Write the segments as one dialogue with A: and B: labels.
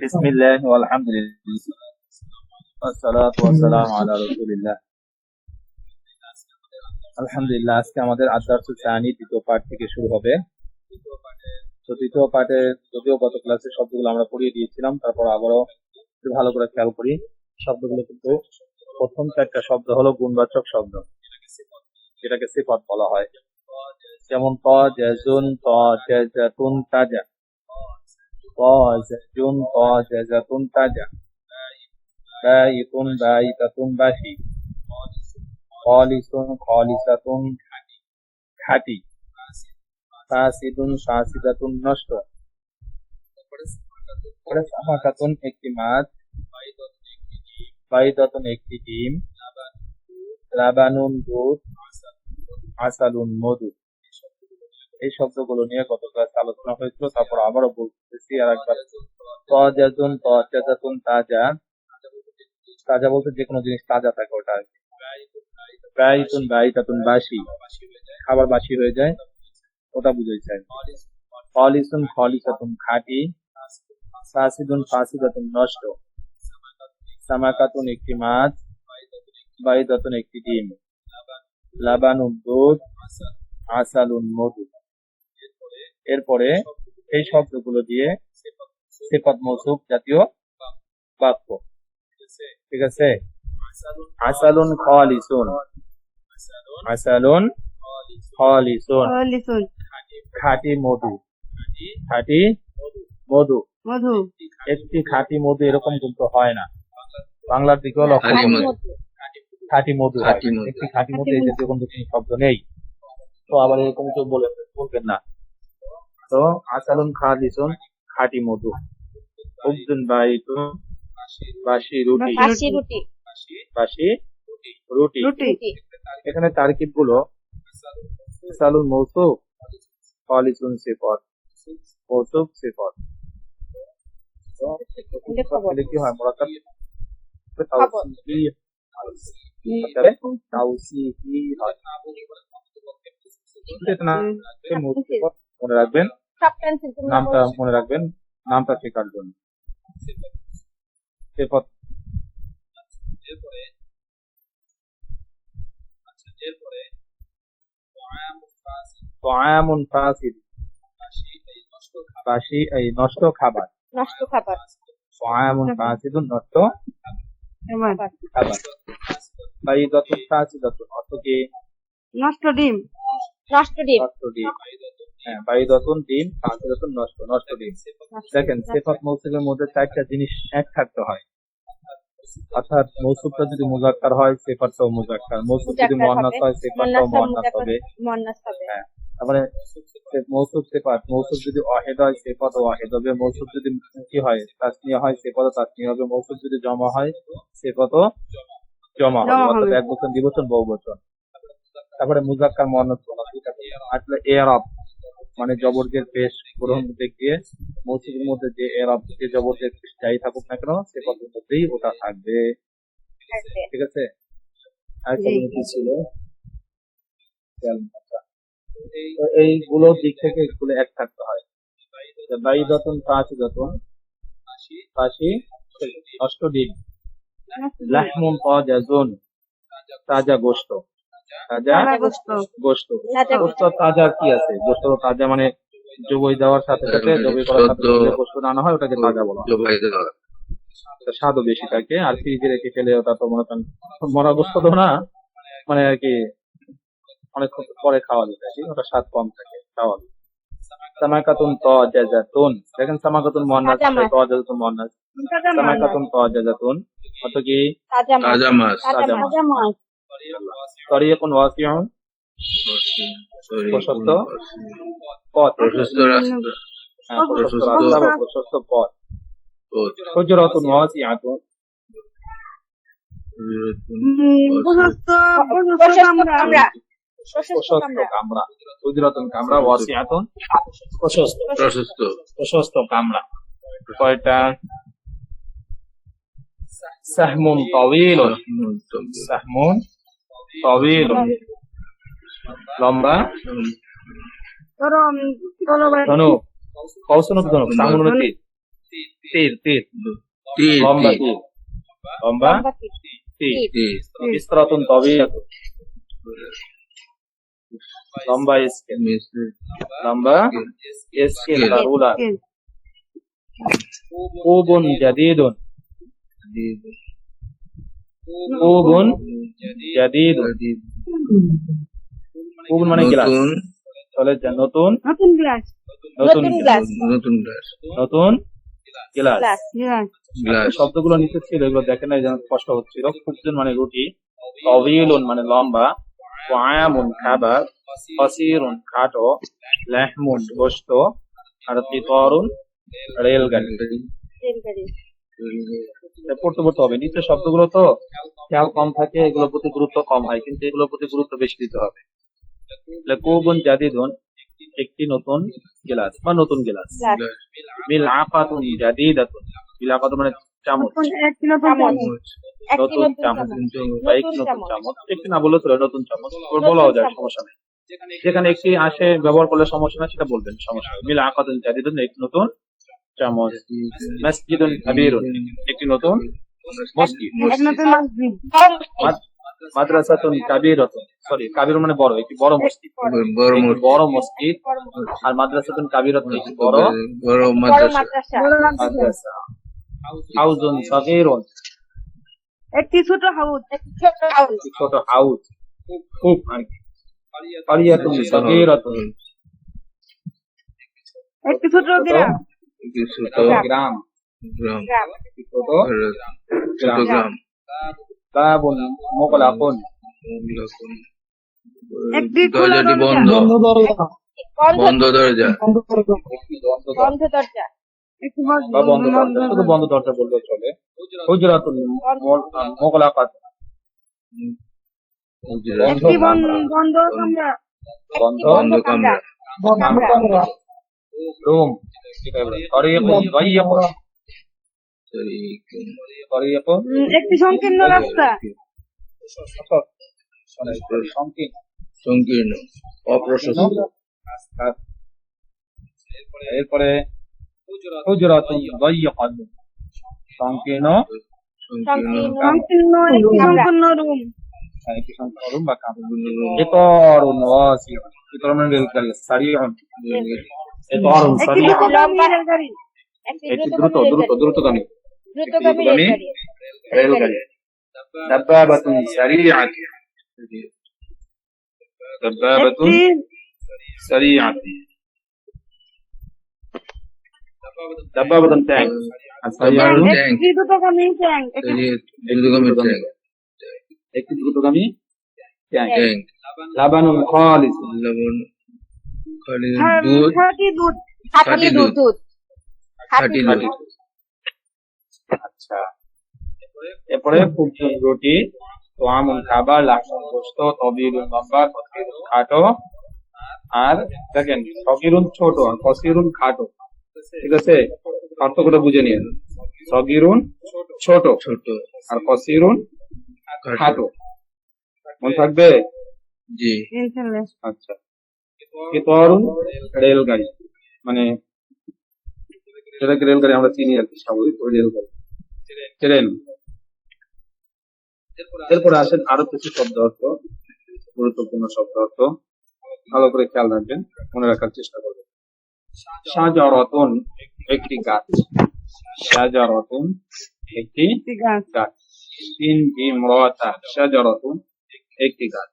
A: بسم الله والحمد لله والصلاة والسلام على رسول الله আলহামদুলিল্লাহ আজকে আমাদের আদার্স চানি দ্বিতীয় পাঠ থেকে শুরু হবে তো দ্বিতীয় পাঠে যদিও গত ক্লাসে শব্দগুলো আমরা পড়িয়ে দিয়েছিলাম তারপর আবারও একটু ভালো করে খেয়াল করি শব্দগুলো কিন্তু প্রথম চারটা শব্দ হলো গুণবাচক শব্দ যেটাকে সিফত বলা হয় যেমন ত জেজুন ত জেজাতুন তাজা জেজুন ত জেজাতুন তাজা বাঈতুন বাঈতাতুন বাসি খালিসুন খালিসাতুন খাঁটি ফাসিদুন ফাসিদাতুন নষ্ট তারপরে সামাকাতুন একটি মাছ বাইদাতুন একটি ডিম লাবানুন দুধ আসালুন মধু এই শব্দগুলো নিয়ে গত ক্লাস আলোচনা হয়েছিল, তারপর আবারও বলতেছি আর একবার। তজাতুন তজাতুন, তাজা। তাজা বলতে যে কোনো জিনিস তাজা থাকে ওটা আর কি। বাইতুন বাইতাতুন বাসি। খাবার বাসি হয়ে যায়, ওটা বুঝাইছে খলিসুন, খলিসাতুন, খাঁটি। ফাসিদুন, ফাসিদাতুন, নষ্ট। সামাকাতুন, একটি মাছ। বাইদাতুন, একটি ডিম। লাবানুন, দুধ। আসালুন, মধু। এরপরে এই শব্দগুলো দিয়ে সেপত মৌসুফ জাতীয় বাক্য। ঠিক আছে? আসালুন খালিসুন। আসালুন খালিসুন।
B: লিসুন
A: খাঁটি মধু। খাঁটি মধু।
B: মধু।
A: একটি খাঁটি মধু এরকম কিন্তু হয় না। বাংলার দিকেও লক্ষ্য
C: খাঁটি মধু।
A: খাঁটি মধু
C: খাঁটি মধু।
A: একটি খাঁটি মধু এই জাতীয় কোনো শব্দ নেই। তো আবার এরকম কেউ বলে বলবেন না। তো আসালুন খালিসুন খাঁটি মধু। উবদুন বাইতুন বাসি রুটি।
B: বাসি রুটি।
A: বাসি রুটি।
B: রুটি।
A: এখানে তারকিবগুলো সালুন মৌসুফ খালিসুন সিফত মৌসুফ সিফত। কি হয়? মোরাকাব মনে রাখবেন।
B: সব পেন্সিল
A: নামটা মনে রাখবেন নামটা শেখার জন্য। সিফত তোয়ামুন ফাসিদ বাসি এই নষ্ট খাবার।
B: নষ্ট খাবার।
A: তোয়ামুন ফাসিদুন নষ্ট খাবার। বাইদাতুন ফাসিদাতুন অর্থ কি?
B: নষ্ট ডিম। নষ্ট ডিম।
A: নষ্ট ডিম। হ্যাঁ বাইদাতুন ডিম ফাসিদাতুন নষ্ট নষ্ট ডিম দেখেন সেফত মৌসুমের মধ্যে চারটা জিনিস এক থাকতে হয়। অর্থাৎ মৌসুমটা যদি মুজাক্কার হয় সেফারটাও মুজাক্কার। মৌসুম যদি মহান্নাস হয় সেফারটাও মহান্নাস হবে হ্যাঁ তারপরে মৌসুফ সেফাত মৌসুফ যদি ওয়াহেদ হয় সেফাত ওয়াহেদ হবে। মৌসুফ যদি কি হয় তাসনিয়া হয় সেফাত তাসনিয়া হবে। মৌসুফ যদি জমা হয় সেফাত জমা হবে।
B: জমা
A: অর্থাৎ। এক বচন দ্বিবচন বহু বচন তারপরে মুজাক্কার মুয়ান্নাস আসলে এরাব মানে জবরদের পেশ গ্রহণ দিক গিয়ে মৌসুমের মধ্যে যে এরাব যে জবরদের পেশ যাই থাকুক না কেন সে মধ্যেই ওটা থাকবে। ঠিক আছে? আর কি ছিল? এইগুলো দিক থেকে স্কুলে এক থাকতে হয়। বাই যতন পাঁচ যতন পাশি অষ্টডিম লাহমুন তাজাজুন তাজা গোশত। তাজা
B: তাজা গোশত।
A: গোশত
B: তাজা
A: কি আছে? গোশত তাজা মানে জবই দেওয়ার সাথে সাথে জবই করার সাথে
C: সদ্য-
A: সাথে আনা হয় ওটাকে তাজা বলা হয়।
C: জবাই
A: স্বাদও বেশি থাকে আর ফ্রিজে রেখে খেলে ওটা তো মনে করেন মরা গোস্ত তো না মানে আর কি অনেক পরে খাওয়া যেত আর কি। ওটা স্বাদ কম থাকে খাওয়া যায়। সামাকাতুন তাজাতুন দেখেন সামাকাতুন মুয়ান্নাস
B: তাজা মাছ।
A: তাজাতুন মুয়ান্নাস
B: তাজা
A: সামাকাতুন তাজাতুন অত কি?
B: তাজা মাছ।
C: তাজা মাছ।
A: তরিয়াকুন ওয়াসিউন প্রশস্ত? পথ
C: প্রশস্ত রাস্তা
A: হ্যাঁ, প্রশস্ত রাস্তা প্রশস্ত পথ। হুজরাতুন ওয়াসিআতুন
B: প্রশস্ত প্রশস্ত কামরা। প্রশস্ত কামরা।
A: কামরা। হুজরাতুন কামরা ওয়াসিআতুন প্রশস্ত।
C: প্রশস্ত।
A: প্রশস্ত কামরা। কয়টা? তাওয়িলুন লম্বা। ধনুক কৌশনক ধনুক সাহমুন মানে তীর তীর তীর
C: তীর
A: লম্বা
C: তীর
A: লম্বা?
B: লম্বা তীর।
A: তীর
B: তীর।
C: তীর
A: বিস্তরাতুন তবিয়াতুন লম্বা স্কেল। লম্বা স্কেল বা রুলার
B: স্কেল।
A: কুবুন জাদিদুন। কুবুন জাদিদুন কুবুন মানে গ্লাস যা- নতুন।
B: নতুন গ্লাস
A: নতুন
B: গ্লাস
C: নতুন গ্লাস
A: নতুন গ্লাস
B: গ্লাস
A: শব্দগুলো নিচে ছিল এগুলো দেখে নাই যেন স্পষ্ট হচ্ছিল খুবজন মানে রুটি। তবিলুন মানে লম্বা। ওয়ামুন খাবার। ফসিরুন খাটো। লেহমুন গোস্ত। আর তিতরুন রেলগাড়ি। পড়তে পড়তে হবে। নিচের শব্দগুলো তো খেয়াল কম থাকে এগুলোর প্রতি গুরুত্ব কম হয় কিন্তু এগুলোর প্রতি গুরুত্ব বেশি দিতে হবে। কুবুন জাদিদুন একটি নতুন গিলাস বা নতুন গিলাস। মিল আফাতুন জাদিদাতুন মিল আফাতুন মানে চামচ।
B: নতুন একটি
A: চামচ।
B: চামচ। একটি
A: নতুন
B: নতুন
A: চামচ
B: চামচ।
A: বা একটি
B: নতুন চামচ।
A: একটি না বললে চলে নতুন চামচ। বলাও যায় সমস্যা নেই। যেখানে একটি আসে ব্যবহার করলে সমস্যা না সেটা বলবেন সমস্যা মিল আকাতুন জাদিদুন একটি নতুন চামচ মসজিদুন কাবীরুন একটি নতুন মসজিদ। মাদ্রাসাতুন কাবীরাতুন সরি কাবীর মানে বড় একটি বড় মসজিদ।
C: বড় মসজিদ।
A: আর মাদ্রাসাতুন কাবীরাতুন একটি বড়
C: বড় মাদ্রাসা।
A: হাউজুন সাগীরুন।
B: একটি ছোট হাউস একটি ছোট হাউস
A: একটি ছোট হাউস খুব আর কি কারিয়াতুন সাগীরাতুন
B: একটি ছোট গ্রাম
A: গ্রাম
C: গ্রাম
A: বাবুন মুগলাকুন
C: দরজাটি বন্ধ দরজা
A: বন্ধ দরজা বা বন্ধ দরজা শুধু বন্ধ দরজা বললে চলে হুজরাতুন মুগলাকাত
B: বন্ধ বন্ধ কামরা
A: বন্ধ
C: বন্ধ কামরা
A: রুম তরিকুন দাইয়িকুন
B: একটি সংকীর্ণ রাস্তা
A: সংকীর্ণ
C: সংকীর্ণ অপ্রশস্ত
A: এরপরে হুজরাতুন দাইয়িকুন সংকীর্ণ
C: সংকীর্ণ
B: রুম
A: ইতরুন
B: একটি দ্রুতগামী রেলগাড়ি একটি
A: একটি দ্রুত দ্রুত দ্রুতগামী
B: দ্রুতগামী
A: দ্রুতগামী
B: রেলগাড়ি।
A: রেলগাড়ি। দাব্বাবাতুন সারিআতুন দাব্বাবাতুন
B: একটি
A: দাব্বাবাতুন ট্যাঙ্ক। আর সারিআতুন
C: ট্যাঙ্ক
B: একটি দ্রুতগামী ট্যাঙ্ক। একটি
C: দ্রুতগামী ট্যাঙ্ক।
A: একটি দ্রুতগামী ট্যাঙ্ক।
C: ট্যাঙ্ক।
A: লাবানুন খালিস।
C: লবণ খালি দুধ
B: খাঁটি দুধ
C: খাঁটি দুধ।
B: দুধ।
C: খাঁটি দুধ।
A: আচ্ছা। এরপরে ফুটবল রুটি তো খাবার লাকসাম গোস্ত তবিরুন লম্বা কসিরুন খাটো আর দেখেন সগিরুন ছোট আর কসিরুন খাটো। ঠিক আছে? পার্থক্যটা বুঝে নিন। সগিরুন ছোট
C: ছোট।
A: আর কসিরুন
C: খাটো।
A: খাটো। মনে থাকবে?
C: জি।
A: আচ্ছা। রেলগাড়ি। মানে সেটাকে রেলগাড়ি আমরা চিনি আর কি স্বাভাবিক রেলগাড়ি। ট্রেন। এরপরে আসেন আরও কিছু শব্দ অর্থ গুরুত্বপূর্ণ শব্দ অর্থ। ভালো করে খেয়াল রাখবেন মনে রাখার চেষ্টা করবেন। সাজারতন একটি গাছ। সাজারতন একটি গাছ। তিন ইমরাতা সাজারতন একটি গাছ।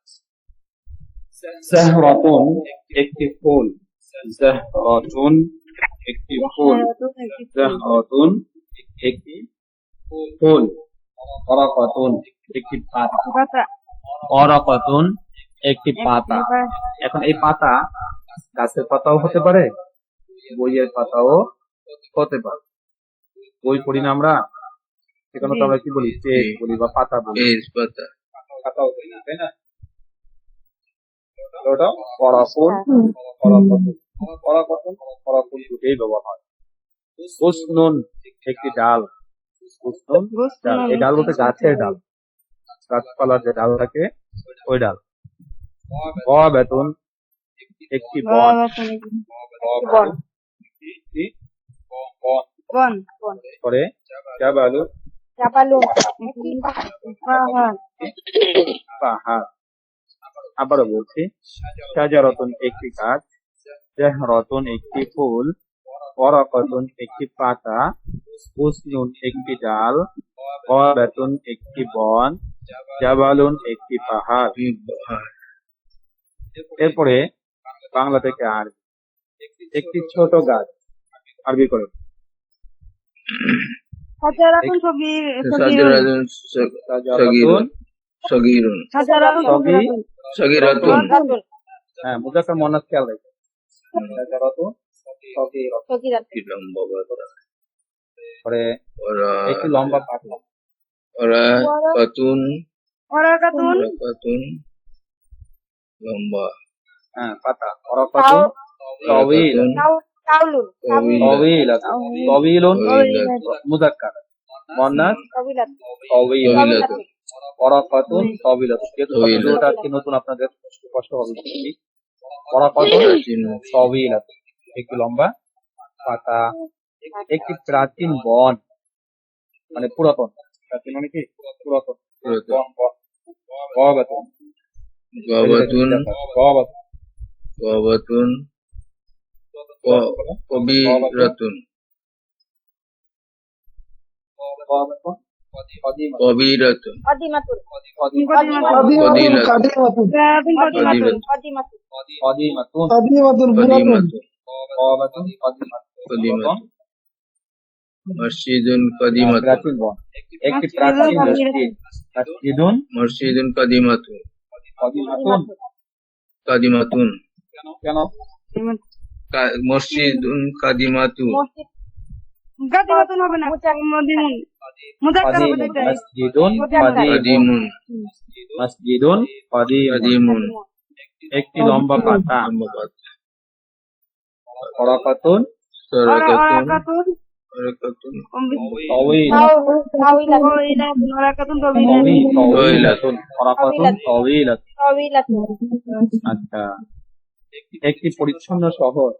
A: একটি ফুল। একটি ফুল। একটি ফুল। একটি পাতা। একটি পাতা। এখন এই পাতা গাছের পাতাও হতে পারে বইয়ের পাতাও হতে পারে। বই পড়ি না আমরা? সেখানে তো আমরা কি বলি? পেজ বলি বা পাতা বলি।
C: পেজ পাতা।
A: পাতাও তাই না? ওটা পরাফুল পরাফুল পরাফুল। পরাফুল দুটোই ব্যবহার হয়। উসনুন একটি ডাল। ডাল। এই ডাল বলতে গাছের ডাল। গাছপালার যে ডাল থাকে ওই ডাল। বেতন একটি বন।
B: জাপালু পাহাড়
A: পাহাড়। আবারও বলছি শাজারতন একটি গাছ জাহরতন একটি ফুল ওয়ারাকাতুন একটি পাতা উসনুন একটি ডাল গরাতুন একটি বন জাবালুন একটি পাহাড়।
C: পাহাড়
A: এরপরে বাংলা থেকে আরবি। একটি ছোট গাছ আরবি করে।
B: সাজারাতুন সগীর
C: সাজিরাতুন সগীরুন। সগীরাতুন।
A: হ্যাঁ মুজাক্কার মোনাস খেয়াল রাখবেন শাজারাতুন সগীরাতুন।
C: কি লম্বা বাবা
A: পরে
C: ওরা
A: একটি লম্বা পাতা
C: ওরা কাতুন ওরা কাতুন লম্বা।
A: হ্যাঁ পাতা।
C: কাতুন
A: তওয়িলুন। মুজাক্কার।
B: তবিলাত
A: ওরাকাতুন তওয়িলাতুন যেহেতু। শব্দটা নতুন আপনাদের কষ্ট হবে। ওরাকাতুন
C: প্রাচীন
A: তওয়িলাতুন লম্বা পাতা একটি প্রাচীন বন মানে পুরাতন। প্রাচীন মানে কি? পুরাতন। গবাতুন।
C: গবাতুন।
A: গবাতুন।
C: গবাতুন। কবিরাতুন
A: গবাতুন।
B: কদিমাতুন
C: মসজিদুন কদিমাতুন
A: একটি প্রাচীন মসজিদ মসজিদুন
C: মসজিদুন কদিমাতুন
A: কদিমাতুন
C: কাদিমাতুন
A: কেন
C: মসজিদুন
B: মসজিদ
D: গাদিমাতুন হবে না। মদিমুন মুজাক্কার হবে
A: কদিমুন
D: এটাই
A: কাদিমুন মসজিদুন কাদিমুন একটি লম্বা পাতা।
C: সরাকাতুন
A: তওয়িলাতুন তওয়িলাতুন আচ্ছা। একটি পরিচ্ছন্ন শহর।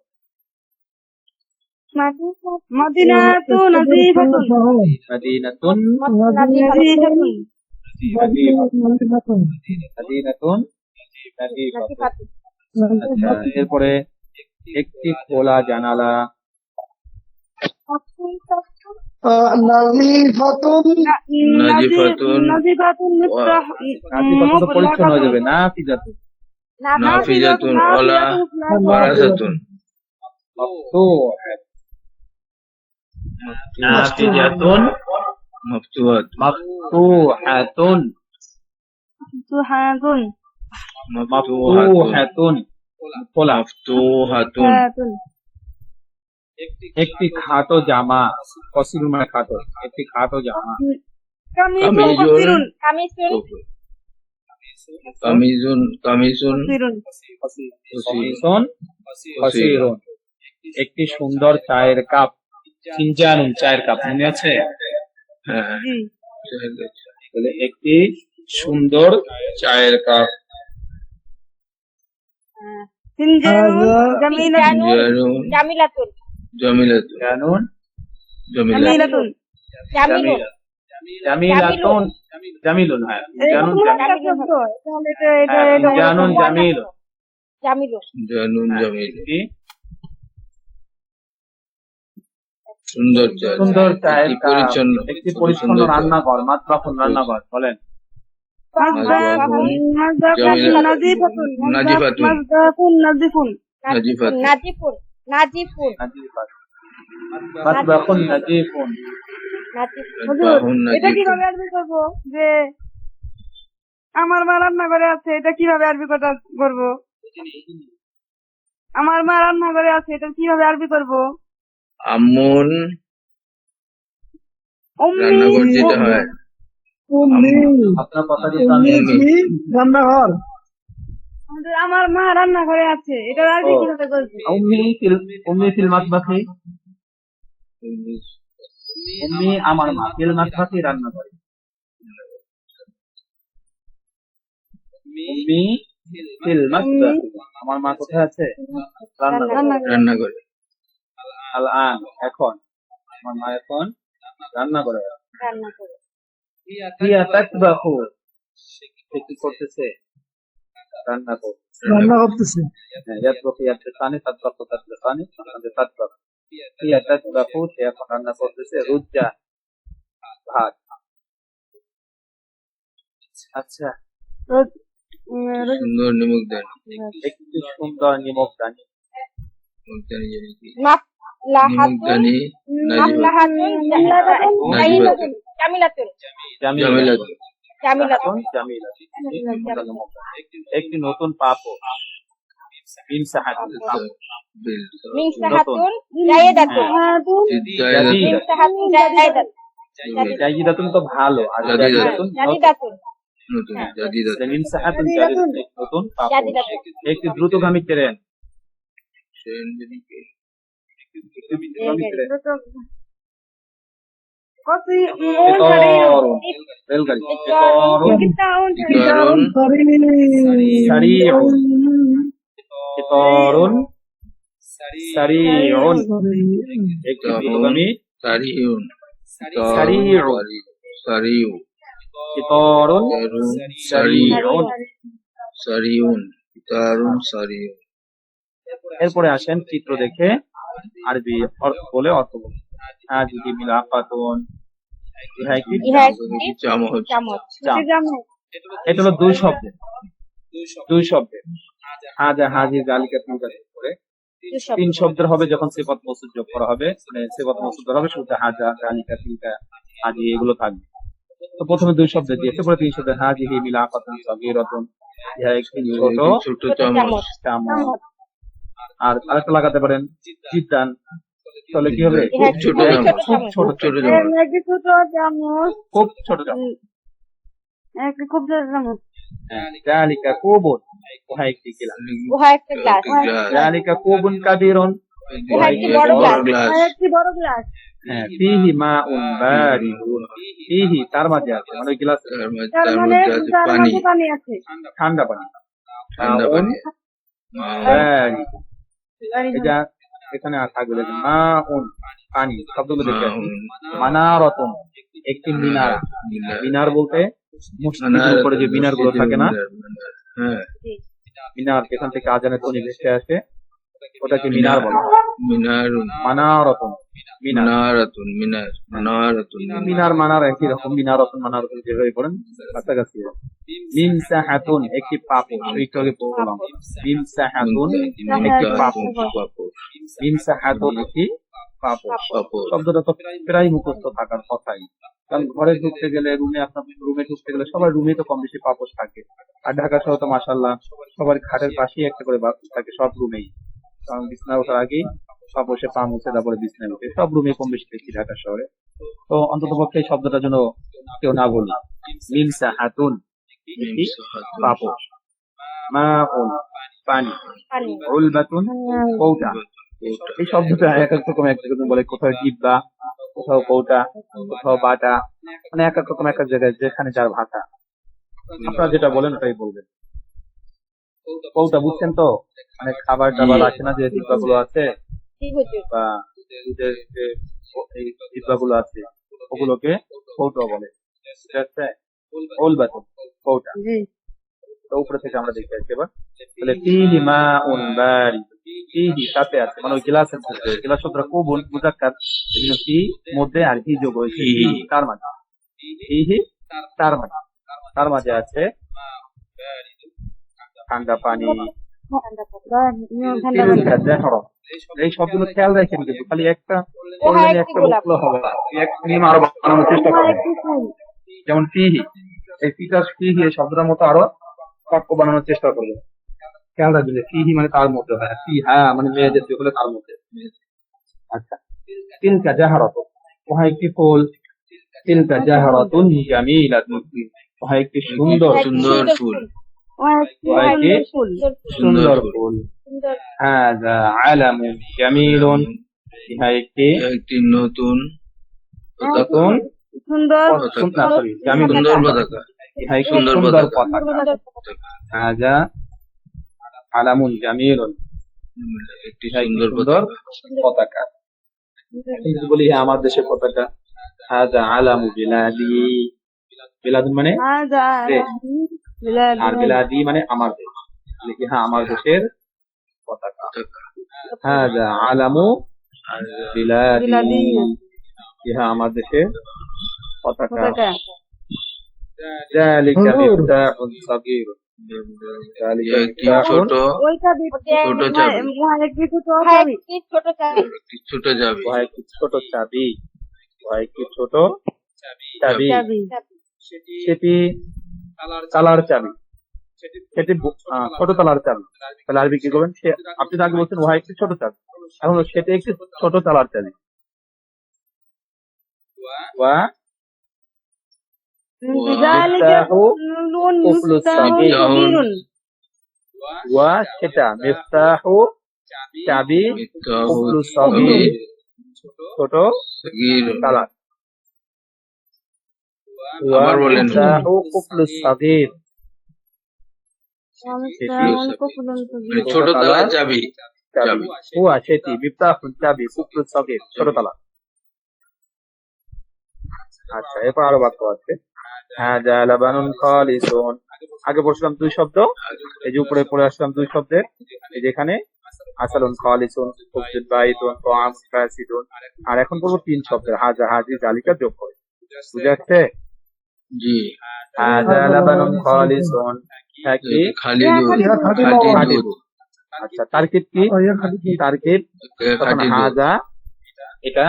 D: মদিনাতুন নাজিফাতুন
A: মদিনাতুন
D: নাজিফাতুন
A: মদিনাতুন মদিনাতুন আচ্ছা এরপরে একটি খোলা জানালা। পরিচ্ছন্ন হয়ে যাবে। না ফিজাতুন
C: নাফিজাতুন ওলা ওয়ারাসাতুন
A: মফতুহাতুন
C: মফতুহাতুন
A: খোলা
C: মফতুহাতুন
D: সুহাতুন
A: একটি খাটো জামা কসির মানে খাটো একটি খাটো জামা।
D: কামিজুন
C: কামিজুন কামিজুন কামিজুন
D: কসিরুন
A: কসিরুন কসিরুন একটি সুন্দর চায়ের কাপ। ফিনজানুন চায়ের কাপ মনে আছে?
C: হ্যাঁ।
A: তাহলে একটি সুন্দর চায়ের কাপ।
D: সিনজানুন জামিলাতুন
B: জামিলাতুন
C: জামিলাতুন
A: জানুন
C: জামিলাতুন
D: জামিলাতুন
B: জামিলুন
A: জামিলাতুন জামিলুন হ্যাঁ। জানুন
D: এরকম
A: জামিল
D: একটা শব্দ তাহলে এটা এটা
A: হ্যাঁ,
D: এটা
A: জানুন জামিল।
B: জামিলুন
C: জানুন জামিল
A: কি
C: সুন্দর
A: সুন্দর চায়ের
C: পরিচ্ছন্ন
A: একটি পরিচ্ছন্ন। রান্নাঘর রান্নাঘর বলেন।
D: আমার মা রান্না করে আছে এটা কীভাবে আরবি কথা করব? আমার মা রান্না করে আছে এটা কীভাবে আরবি করব?
C: আমুন রান্নাঘর যেটা হয়।
D: হুজুর, আমার মা রান্না করে আছে। এটা আরবি
A: ও।
D: কীভাবে করব
A: উম্মি ফিল উম্মি ফিল মাতবাখি উম্মি আমার মা ফিল রান্না করে উম্মি ফিল মাতবাখি আমার মা কোথায় আছে? রান্না
D: রান্না করে
C: রান্না করে
A: আল আন এখন। আমার মা এখন রান্না করে
B: রান্না করে।
A: হিয়া সে কি করতেছে? রান্না করতেছে।
E: রান্না করতেছে।
A: হ্যাঁ, ইয়াতবাহু হিয়া সে এখন রান্না করতেছে রুজ্জা ভাত। আচ্ছা।
C: সুন্দর নিমক দেন।
A: একটু সুন্দর নিমক দানি। একটি নতুন জাইদাতুন তো ভালো। আর
C: নতুন।
A: জাদিদাতুন একটি দ্রুতগামী ট্রেন।
C: ট্রেন জানি কি
A: একটি দ্রুতগামী এরপরে আসেন চিত্র দেখে আরবি অর্থ বলে অর্থ বলে। আজ কি মিলাফাতুন ইহা একটি
C: চামচ
A: এটা হলো দুই শব্দের। দুই শব্দের। হাজা হাজি জালিকা তিন করে তিন শব্দের হবে যখন সেপত মসুদ যোগ করা হবে। মানে সেপত মসুদ হবে শুধু হাজা জালিকা তিনটা হাজি এগুলো থাকবে। তো প্রথমে দুই শব্দ দিয়েছে পরে তিন শব্দের হাজি হি মিলা আপাতন সগীরতুন। ইহা একটি ছোট?
C: ছোট চামচ
B: চামচ
A: আর আরেকটা লাগাতে পারেন জিদ্দান তাহলে কি হবে?
C: খুব ছোট
B: খুবই ছোট
A: ছোট
C: খুব ছোট
B: চামচ
D: ছোট
A: খুব ছোট চামচ
D: একটি খুব ছোট চামচ
A: হ্যাঁ, জালিকা কুবুন। উহা একটি গ্লাস
B: উহা একটা গ্লাস
C: গ্লাস
A: জালিকা কুবুন কাবিরুন
B: একটি বড় গ্লাস।
C: গ্লাস
D: একটি বড় গ্লাস
A: হ্যাঁ ফিহি মাউন বারিদুন ফিহি তার মাঝে আছে। মানে গ্লাস
C: তার মধ্যে
D: মানে
C: মধ্যে আছে পানি।
D: মধ্যে পানি আছে।
A: ঠান্ডা পানি।
C: ঠান্ডা পানি।
A: বারিদুন এটা এখানে আর থাকবে দেখেন মাউন পানি শব্দগুলো দেখে আসুন। মানারতুন। একটি মিনার। মিনার। বলতে মসজিদের উপরে যে মিনারগুলো থাকে না
C: হ্যাঁ।
A: মিনার যেখান থেকে আজানের ধ্বনি ভেসে আসে ওটাকে মিনার বলা। হয়
C: মিনার
A: মানারতুন। মিনার
C: মিনারাতুন মিনার মিনারাতুন
A: মিনার মানার। একই রকম মিনারতুন মানারতুন যেভাবে পড়েন? কাছাকাছি। মিম সাহাতুন একটি পাপড় একটু আগে বললাম মিম সাহাতুন একটি পাপড় মিম সাহাতুন একটি পাপড়
C: পাপড়
A: শব্দটা তো প্রায় মুখস্থ থাকার কথাই। কারণ ঘরে ঢুকতে গেলে রুমে আপনার রুমে ঢুকতে গেলে সবার রুমে তো কম বেশি পাপোশ থাকে। আর ঢাকা শহর তো মাসাল্লাহ সবার খাটের পাশেই একটা করে বাথরুম থাকে সব রুমেই। কারণ বিছনা ওঠার আগেই পাপোশে পা মুছে তারপরে বিছনায় উঠে সব রুমে কম বেশি দেখি ঢাকা শহরে। তো অন্তত পক্ষে এই শব্দটার জন্য কেউ না বলল মিমসা হাতুন পাপোশ মা পানি।
B: পানি।
A: উলবাতুন কৌটা। এই শব্দটা এক এক রকম এক রকম বলে কোথাও জিব্বা কোথাও কৌটা কোথাও বাটা মানে এক এক রকম এক এক জায়গায় যেখানে যার ভাষা আপনারা যেটা বলেন ওটাই বলবেন। কৌটা বুঝছেন তো? মানে খাবার টাবার আছে না যে জিব্বা গুলো আছে? বা দুধের যে এই জিব্বা গুলো আছে ওগুলোকে কৌটা বলে। ঠিক আছে কৌটা। তো উপরে থেকে আমরা দেখতে এবার তাহলে মাউন বারি ফিহি সাথে আছে মানে ওই গ্লাসের মধ্যে গ্লাস শব্দটা কুবুন মুজাক্কার এজন্য ফি মধ্যে আর কি যোগ হয়েছে। তার মাঝে ফিহি তার মাঝে তার মাঝে আছে ঠান্ডা পানি এই সবগুলো খেয়াল রাখেন কিন্তু খালি একটা
B: একটি।
A: বললে হবে না এক নিয়ম আরও বানানোর চেষ্টা করেন। যেমন ফিহি এই ফিটার ফিহি এই শব্দটার মতো আরও বাক্য বানানোর চেষ্টা করবে খেয়াল রাখবেন যে ফিহি মানে তার মধ্যে হয় ফি হ্যাঁ মানে মেয়ে জাতীয় হলে তার মধ্যে। আচ্ছা তিলকা জাহারত। উহা একটি ফুল তিলকা জাহারাতুন জামিলাতুন উহা একটি সুন্দর
C: সুন্দর ফুল।
D: ফুল।
A: সুন্দর ফুল।
B: সুন্দর
A: হাযা আলামুন ইহা একটি
C: একটি নতুন
A: নতুন?
D: সুন্দর।
A: সুন্দর
C: পতাকা।
A: ইহা একটি
C: সুন্দর পতাকা।
A: পতাকা।
B: সুন্দর
A: হাযা
C: একটি সুন্দর
A: সুন্দর
C: পতাকা।
A: পতাকা। এই যে বলি হ্যাঁ আমার দেশের পতাকা। হাজা আলামু বিলাদি। বিলাদুন মানে? আর বিলাদি মানে আমার দেশ লিখি হ্যাঁ আমার দেশের পতাকা হাজা আলামু বিলাদি
D: বিলাদি।
A: কি হ্যাঁ আমার দেশের পতাকা
D: পতাকা
A: ذلك مفتاح صغير ذلك
C: একটি
A: مفتاح
C: ছোট
D: ওইটা
C: ছোট চাবি।
D: একটি ছোট চাবি
B: ছোট চাবি
C: একটি ছোট যাবে
A: ওহা একটি ছোট চাবি ওহা একটি ছোট চাবি
D: চাবি
A: সেটি তালার চাবি। সেটি ছোট তালার চাবি। তাহলে আর বিক্রি করবেন? আপনি তাকে বলছেন ওহা একটি ছোট চাবি। এখন সেটি একটি ছোট তালার সেটা চাবি। ছোট তালার। আচ্ছা এরপর আরও বাক্য আছে। আগে পড়ছিলাম দুই শব্দ এই যে উপরে পড়ে আসলাম দুই শব্দের এই যেখানে আসালুন খালিসুন আর এখন পড়ব তিন শব্দের হাজা হাজি জালিকা যোগ করে। বুঝে আসছে
C: জি।
A: লাবানুন খালিসুন। হ্যাঁ
C: দুধ।
A: আচ্ছা তারকিব কি? তারকিব হাজা এটা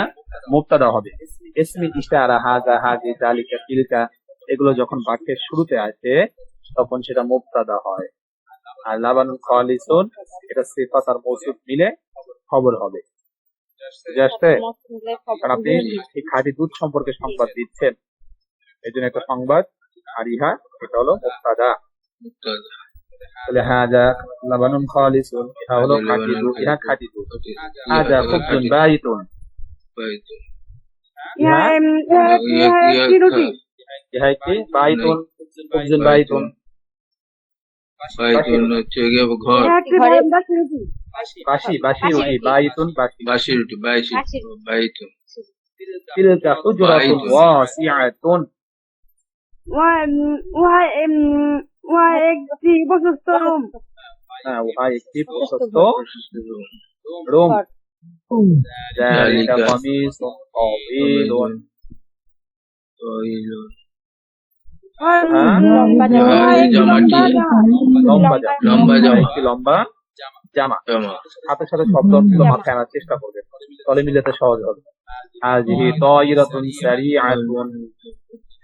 A: মুক্তাদা হবে। ইসমি ইশারা হাজা হাজি জালিকা তিলকা এগুলো যখন বাক্যের শুরুতে আসে তখন সেটা মুক্তাদা হয়। আর লাবানুল খালিসুন এটা সিফাত আর মৌসুফ মিলে খবর হবে। বুঝে আসছে? কারণ আপনি এই খাঁটি দুধ সম্পর্কে সংবাদ দিচ্ছেন। এই জন্য একটা সংবাদ আর ইহা এটা হলো মুক্তাদা। তাহলে হাজা লাবানুন খালিসুন ইহা হলো খাঁটি দুধ ইহা খাঁটি দুধ হাজা খুবজুন বাইতুন
D: ইহা এম- ইহা- ইহা একটি রুটি?
A: ইহা একটি বাইতুন খুবজুন বাইতুন
C: বাইতুন হচ্ছে ঘর।
D: বাসি
A: বাসি। রুটি বাইতুন বাসি।
C: বাসি রুটি। বাইতুন
A: তিলকা হুজরাতুন
C: বাইতুন।
A: ওয়াসিআতুন।
D: উহা এম- উহা এম- উহা একটি প্রশস্ত রুম
A: হ্যাঁ উহা একটি প্রশস্ত রুম ذلك قميص طويل হ্যাঁ?
B: লম্বা
C: জামা।
D: উহা একটি
C: জামাটি।
D: লম্বা জামা।
A: লম্বা জামা
C: লম্বা জামা।
A: একটি লম্বা জামা
C: জামা
A: সাথে সাথে শব্দ অর্থগুলো মাথায় আনার চেষ্টা করবেন তলে মিলাতে সহজ হবে হাজিহি তায়িরাতুন সারিআতুন হ্যাঁ
D: ইহা এক- ইহা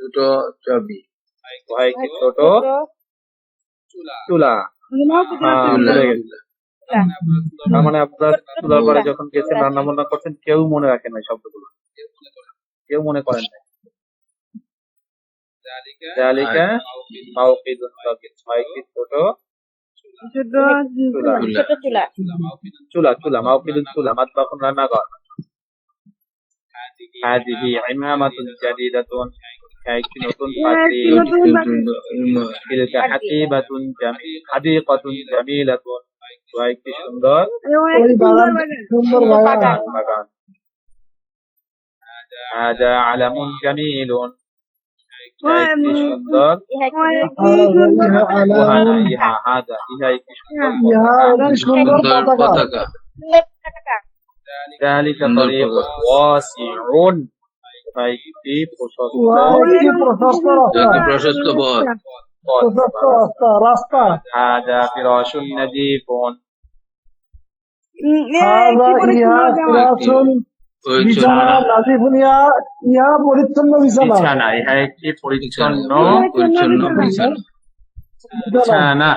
C: ছোট চাবি
A: وها একটি ছোট চুলা হ্যাঁ,
C: চুলা।
A: ভুলে গেছি। তার মানে আপনার চুলার পরে যখন গেছেন রান্না বান্না করছেন কেউ মনে রাখেন না শব্দগুলো কেউ মনে করেন না জালিকা মাউকিদুন সাগীর ছয় একটি ছোট
D: ছোট
A: চুলা
B: ছোট চুলা
A: চুলা চুলা মাউকিদুন চুলা মাতবাখুন রান্নাঘর হাদিহি ইমামাতুন জাদিদাতুন একটি নতুন পাখি
D: একটি নতুন পাখি।
A: تلك حقيبة جميل حديقة جميلة وأيكي সুন্দর
D: এবং একটি সুন্দর বাগান
A: বাগান هذا علم جميل একটি সুন্দর
B: ইহা
D: এবং
B: কি
D: একটি সুন্দর
A: وهذا ইহা هذا ইহা একটি সুন্দর
C: সুন্দর পতাকা
B: টাকা
A: ذلك
C: সুন্দর
A: طريق
C: পতাকা।
A: واسع স্থায়ীটি প্রশস্ত
D: পরিচ্ছন্ন
A: বিছানা ইহা পরিচ্ছন্ন।
C: পরিচ্ছন্ন বিছানা।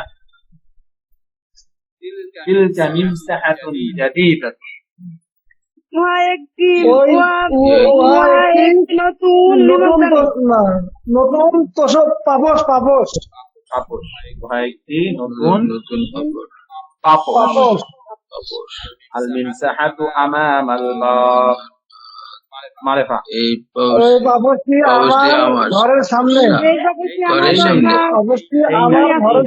D: উহা একটি উহা
E: উ- উহা
D: উহা
E: একটি
D: একটি নতুন
E: নতুন
D: নিবন্ধন।
E: তো- না নতুন তোষক পাপস পাপস
A: পাপোশ। উহা একটি নতুন
C: নতুন পাপড়
E: পাপস
A: আল মিনসাহাতু আমামাল বাব মারেফা।
C: এই
E: পাপসটি
C: পাপসটি
E: আমার
C: আমার।
E: ঘরের সামনে।
D: এই
C: ঘরের সামনে।
E: আমার ঘরের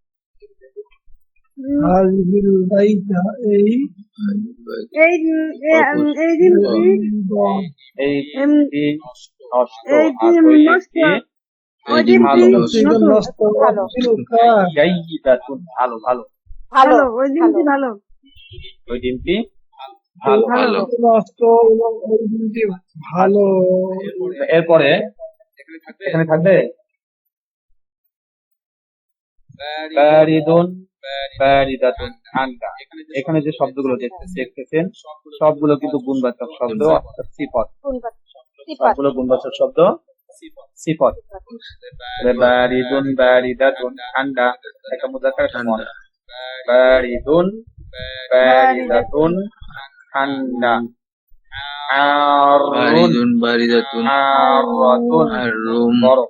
C: ভালো।
F: ভালো।
D: ওই দিনটি ভালো।
A: ওই দিনটি ভালো।
C: ভালো
A: এরপরে এখানে থাকবে? বারিদুন এখানে যে শব্দগুলো দেখতে দেখতেছেন সবগুলো কিন্তু গুণবাচক শব্দ অর্থাৎ
F: কোন
A: সবগুলো গুণবাচক শব্দ সিফত। বারিদুন বারিদাতুন ঠান্ডা একটা
C: ঠান্ডা
A: মুয়ান্নাস। বারিদুন বারিদাতুন ঠান্ডা আরুন
C: বারিদাতুন
A: আরুন
C: গরম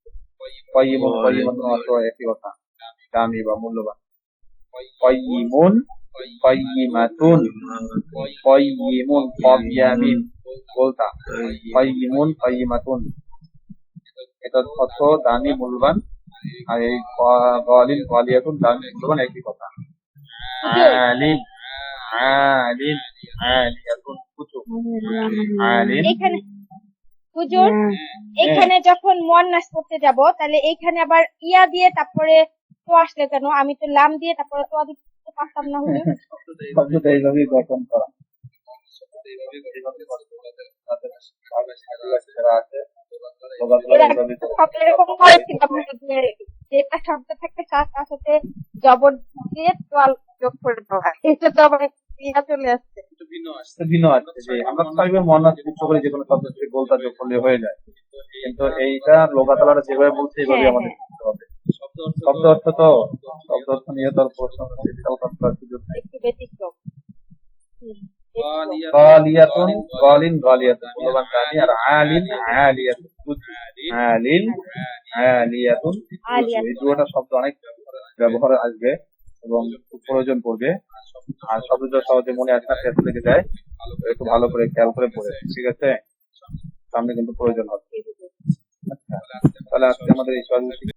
A: কয়িমুন কয়িমাতুন অর্থ একই কথা দামি বা মূল্যবান কয়িমুন কয়িমাতুন কয়িমুন কবিয়ামিন বলতা কয়িমুন কয়িমাতুন এটা অর্থ দামি মূল্যবান আর এই গলিন গলিয়াতুন দামি মূল্যবান একই কথা আলিন আলিন আলিয়াতুন কুতুব আলিন
F: এখানে হুজুর এখানে যখন মোয়ান্নাস করতে যাব তাহলে এইখানে আবার ইয়া দিয়ে তারপরে তো আসলে কেন? আমি তো লাম দিয়ে তারপরে তো দিতে পারতাম না হুজুর।
A: শব্দটা এইভাবেই গঠন করা।
F: সব এরকম করেছিলাম যে যেটা শব্দ থাকে তার সাথে জবর দিয়ে তোয়াল যোগ করে দেওয়া এটা তো আবার চলে আসছে।
A: ভিন্ন আছে যে আমরা মহানাথ কোনো শব্দ থেকে গোলতা যোগ করলে হয়ে যায়। কিন্তু এইটা লোকাতলারা যেভাবে বলছে এইভাবে
F: হ্যাঁ,
A: আমাদের করতে হবে। শব্দ অর্থ তো শব্দ অর্থ নিয়ে তো আর প্রশ্ন। এই দুটো শব্দ অনেক ব্যবহার আসবে এবং প্রয়োজন পড়বে। আর শব্দ সহজে মনে আসে না শেষ থেকে যায়। একটু ভালো করে খেয়াল করে পড়ে ঠিক আছে? সামনে কিন্তু প্রয়োজন হবে। আচ্ছা তাহলে আজকে আমাদের এই